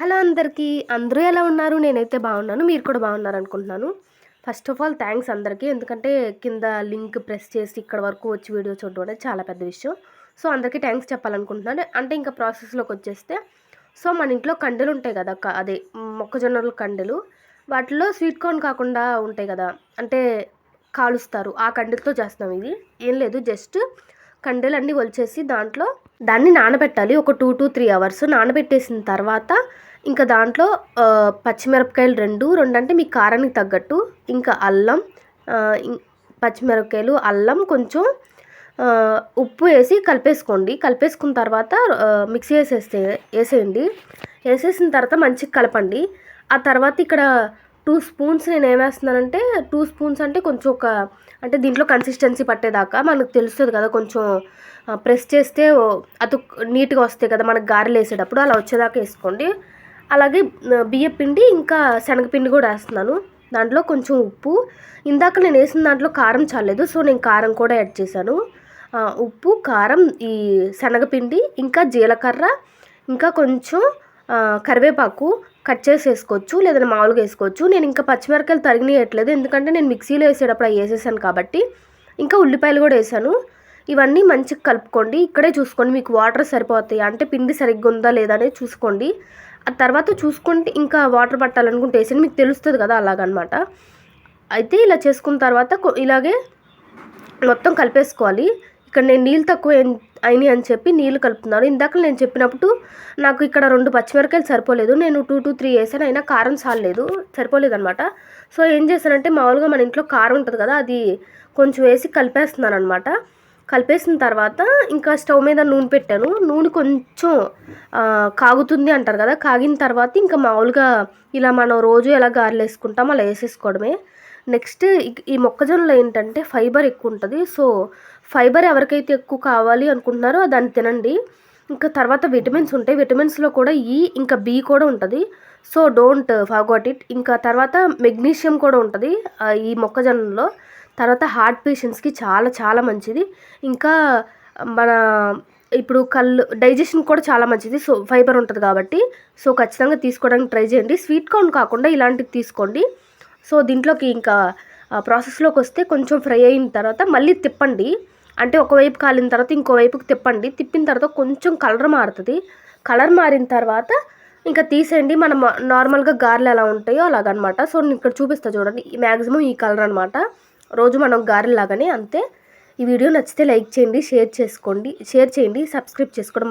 Hello అందరికీ. అందరూ ఎలా ఉన్నారు? నేనైతే బాగున్నాను. మీరు కూడా బాగున్నారు అనుకుంటున్నాను. ఫస్ట్ ఆఫ్ ఆల్ థ్యాంక్స్ అందరికీ. ఎందుకంటే కింద లింక్ ప్రెస్ చేసి ఇక్కడ వరకు వచ్చి వీడియో చూడడం అనేది చాలా పెద్ద విషయం. సో అందరికీ థ్యాంక్స్ చెప్పాలనుకుంటున్నాను. అంటే ఇంకా ప్రాసెస్లోకి వచ్చేస్తే సో మన ఇంట్లో కండెలు ఉంటాయి కదా అదే మొక్కజొన్నలు కండెలు. వాటిలో స్వీట్ కార్న్ కాకుండా ఉంటాయి కదా అంటే కాలుస్తారు. ఆ కండెలతో చేస్తాం ఇది. ఏం లేదు జస్ట్ కండెలన్నీ ఒలిచేసి దాంట్లో దాన్ని నానబెట్టాలి. ఒక టూ టు త్రీ అవర్స్ నానబెట్టేసిన తర్వాత ఇంకా దాంట్లో పచ్చిమిరపకాయలు రెండు రెండు అంటే మీ కారానికి తగ్గట్టు ఇంకా అల్లం ఇం- పచ్చిమిరపకాయలు అల్లం కొంచెం ఉప్పు వేసి కలిపేసుకోండి. కలిపేసుకున్న తర్వాత మిక్సీ వేసేస్తే వేసేయండి. వేసేసిన తర్వాత మంచిగా కలపండి. ఆ తర్వాత ఇక్కడ టూ స్పూన్స్ నేను ఏమేస్తున్నానంటే టూ స్పూన్స్ అంటే కొంచెం ఒక అంటే దీంట్లో కన్సిస్టెన్సీ పట్టేదాకా మనకు తెలుస్తుంది కదా కొంచెం ప్రెస్ చేస్తే అతు నీట్గా వస్తాయి కదా మనకు గారెలు వేసేటప్పుడు అలా వచ్చేదాకా వేసుకోండి. అలాగే బియ్య పిండి ఇంకా శనగపిండి కూడా వేస్తున్నాను. దాంట్లో కొంచెం ఉప్పు. ఇందాక నేను వేసిన దాంట్లో కారం చాలేదు సో నేను కారం కూడా యాడ్ చేశాను. ఉప్పు కారం ఈ శనగపిండి ఇంకా జీలకర్ర ఇంకా కొంచెం కరివేపాకు కట్ చేసి వేసుకోవచ్చు లేదంటే మామూలుగా వేసుకోవచ్చు. నేను ఇంకా పచ్చిమిరకాయలు తరిగినేయట్లేదు ఎందుకంటే నేను మిక్సీలో వేసేటప్పుడు అవి వేసేసాను కాబట్టి. ఇంకా ఉల్లిపాయలు కూడా వేసాను. ఇవన్నీ మంచిగా కలుపుకోండి. ఇక్కడే చూసుకోండి మీకు వాటర్ సరిపోతాయి? అంటే పిండి సరిగ్గా ఉందా లేదా అనేది చూసుకోండి. ఆ తర్వాత చూసుకుంటే ఇంకా వాటర్ పట్టాలనుకుంటే వేసి మీకు తెలుస్తుంది కదా అలాగనమాట. అయితే ఇలా చేసుకున్న తర్వాత ఇలాగే మొత్తం కలిపేసుకోవాలి. ఇక్కడ నేను నీళ్ళు తక్కువ అయినాయి అని చెప్పి నీళ్ళు కలుపుతున్నాను ఇందాక నేను చెప్పినప్పుడు నాకు ఇక్కడ రెండు పచ్చిమిరకాయలు సరిపోలేదు. నేను టూ టూ త్రీ వేసాను. అయినా కారం సాలేదు సరిపోలేదు అనమాట సో ఏం చేశానంటే మామూలుగా మన ఇంట్లో కారం ఉంటుంది కదా అది కొంచెం వేసి కలిపేస్తున్నాను అనమాట కలిపేసిన తర్వాత ఇంకా స్టవ్ మీద నూనె పెట్టాను. నూనె కొంచెం కాగుతుంది అంటారు కదా కాగిన తర్వాత ఇంకా మామూలుగా ఇలా మనం రోజు ఎలా గారెలు వేసుకుంటాం అలా వేసేసుకోవడమే. నెక్స్ట్ ఈ మొక్కజొన్నలో ఏంటంటే ఫైబర్ ఎక్కువ ఉంటుంది. సో ఫైబర్ ఎవరికైతే ఎక్కువ కావాలి అనుకుంటున్నారో దాన్ని తినండి. ఇంకా తర్వాత విటమిన్స్ ఉంటాయి. విటమిన్స్లో కూడా ఈ ఇంకా బి కూడా ఉంటుంది. So don't forget it. ఇంకా తర్వాత మెగ్నీషియం కూడా ఉంటుంది ఈ మొక్కజొన్నలో. తర్వాత హార్ట్ పేషెంట్స్కి చాలా చాలా మంచిది. ఇంకా మన ఇప్పుడు కళ్ళు డైజెషన్ కూడా చాలా మంచిది. సో ఫైబర్ ఉంటుంది కాబట్టి. సో ఖచ్చితంగా తీసుకోవడానికి ట్రై చేయండి. స్వీట్ కార్న్ కాకుండా ఇలాంటివి తీసుకోండి. సో దీంట్లోకి ఇంకా ప్రాసెస్లోకి వస్తే కొంచెం ఫ్రై అయిన తర్వాత మళ్ళీ తిప్పండి. అంటే ఒకవైపు కాలిన తర్వాత ఇంకోవైపుకి తిప్పండి. తిప్పిన తర్వాత కొంచెం కలర్ మారుతుంది. కలర్ మారిన తర్వాత ఇంకా తీసేయండి. మనం నార్మల్గా గారెలు ఎలా ఉంటాయో అలాగనమాట. సో నేను ఇక్కడ చూపిస్తా చూడండి. మ్యాక్సిమం ఈ కలర్ అనమాట. రోజు మనం గారెలాగానే అంతే. ఈ వీడియో నచ్చితే లైక్ చేయండి షేర్ చేసుకోండి షేర్ చేయండి సబ్స్క్రైబ్ చేసుకోవడం